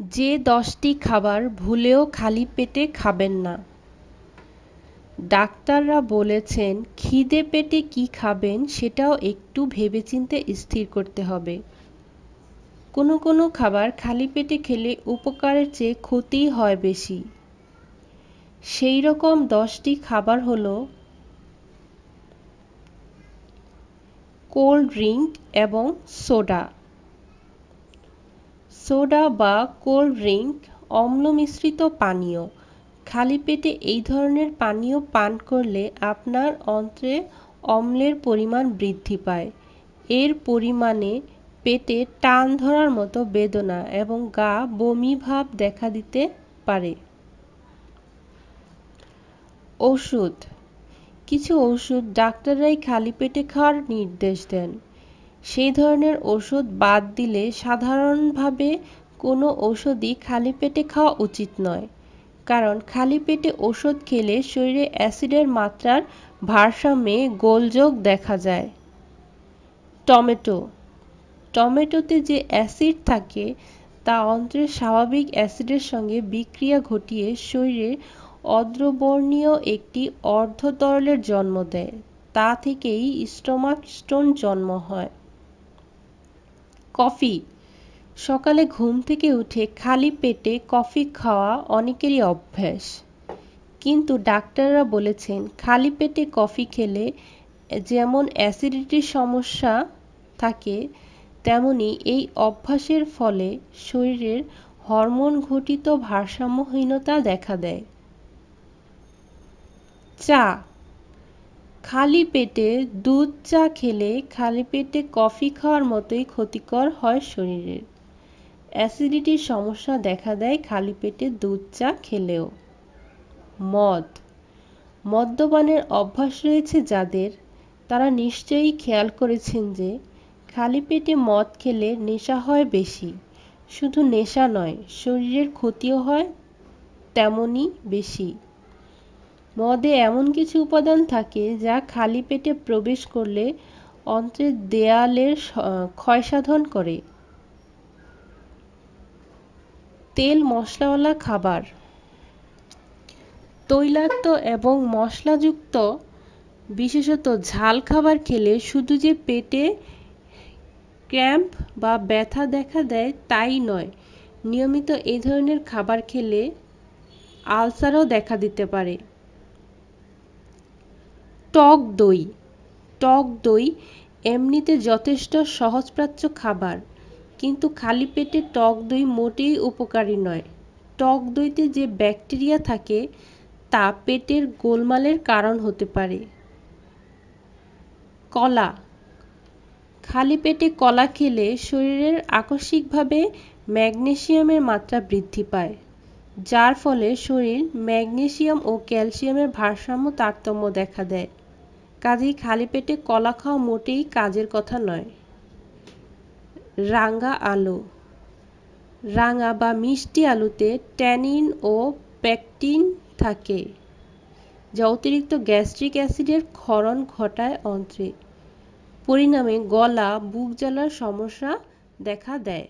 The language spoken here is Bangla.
যে দশটি খাবার ভুলেও খালি পেটে খাবেন না। ডাক্তাররা বলেছেন, খিদে পেটে কী খাবেন সেটাও একটু ভেবেচিন্তে স্থির করতে হবে। কোনো কোনো খাবার খালি পেটে খেলে উপকারের চেয়ে ক্ষতিই হয় বেশি। সেই রকম দশটি খাবার হলো কোল্ড ড্রিঙ্ক এবং সোডা। সোডা বা কোল্ড ড্রিঙ্ক অম্ল মিশ্রিত পানীয়। খালি পেটে এই ধরনের পানীয় পান করলে আপনার অন্ত্রে অম্লের পরিমাণ বৃদ্ধি পায়। এর পরিমাণে পেটে টান ধরার মতো বেদনা এবং গা বমি ভাব দেখা দিতে পারে। ওষুধ। কিছু ওষুধ ডাক্তাররাই খালি পেটে খাওয়ার নির্দেশ দেন। সেই ধরনের ওষুধ বাদ দিলে সাধারণভাবে কোনো ওষুধই খালি পেটে খাওয়া উচিত নয়। কারণ খালি পেটে ওষুধ খেলে শরীরে অ্যাসিডের মাত্রার ভারসাম্যে গোলযোগ দেখা যায়। টমেটো। টমেটোতে যে অ্যাসিড থাকে, তা অন্ত্রের স্বাভাবিক অ্যাসিডের সঙ্গে বিক্রিয়া ঘটিয়ে শরীরে অদ্রবর্ণীয় একটি অর্ধতরলের জন্ম দেয়। তা থেকেই স্টোমাক স্টোন জন্ম হয়। কফি। সকালে ঘুম থেকে উঠে খালি পেটে কফি খাওয়া অনেকেরই অভ্যাস। কিন্তু ডাক্তাররা বলেছেন, খালি পেটে কফি খেলে যেমন অ্যাসিডিটির সমস্যা থাকে, তেমনি এই অভ্যাসের ফলে শরীরের হরমোন ঘটিত ভারসাম্যহীনতা দেখা দেয়। চা খালি পেটে দুধ চা খেলে খালি পেটে কফি খাওয়ার মতোই ক্ষতিকর হয় শরীরের। অ্যাসিডিটির সমস্যা দেখা দেয় খালি পেটে দুধ চা খেলেও। মদ। মদ্যপানের অভ্যাস রয়েছে যাদের। তারা নিশ্চয়ই খেয়াল করেছেন যে খালি পেটে মদ খেলে নেশা হয় বেশি। শুধু নেশা নয়, শরীরের ক্ষতিও হয় তেমনই বেশি। মদে এমন কিছু উপাদান থাকে যা খালি পেটে প্রবেশ করলে অন্ত্রের দেয়ালের ক্ষয়সাধন করে। তেল মশলাওয়ালা খাবার। তৈলাক্ত এবং মশলাযুক্ত, বিশেষত ঝাল খাবার খেলে শুধু যে পেটে ক্র্যাম্প বা ব্যথা দেখা দেয় তাই নয়, নিয়মিত এই ধরনের খাবার খেলে আলসারও দেখা দিতে পারে। টক দই। টক দই এমনিতে যথেষ্ট সহজপ্রাচ্য খাবার, কিন্তু খালি পেটে টক দই মোটেই উপকারী নয়। টক দইতে যে ব্যাকটেরিয়া থাকে, তা পেটের গোলমালের কারণ হতে পারে। কলা। খালি পেটে কলা খেলে শরীরের আকস্মিকভাবে ম্যাগনেসিয়ামের মাত্রা বৃদ্ধি পায়, যার ফলে শরীর ম্যাগনেসিয়াম ও ক্যালসিয়ামের ভারসাম্য তারতম্য দেখা দেয়। কাজেই খালি পেটে কলা খাওয়া মোটেই কাজের কথা নয়। রাঙা আলু। রাঙা বা মিষ্টি আলুতে ট্যানিন ও প্যাকটিন থাকে, যা অতিরিক্ত গ্যাস্ট্রিক অ্যাসিডের ক্ষরণ ঘটায় অন্ত্রে। পরিণামে গলা, বুক জ্বালার সমস্যা দেখা দেয়।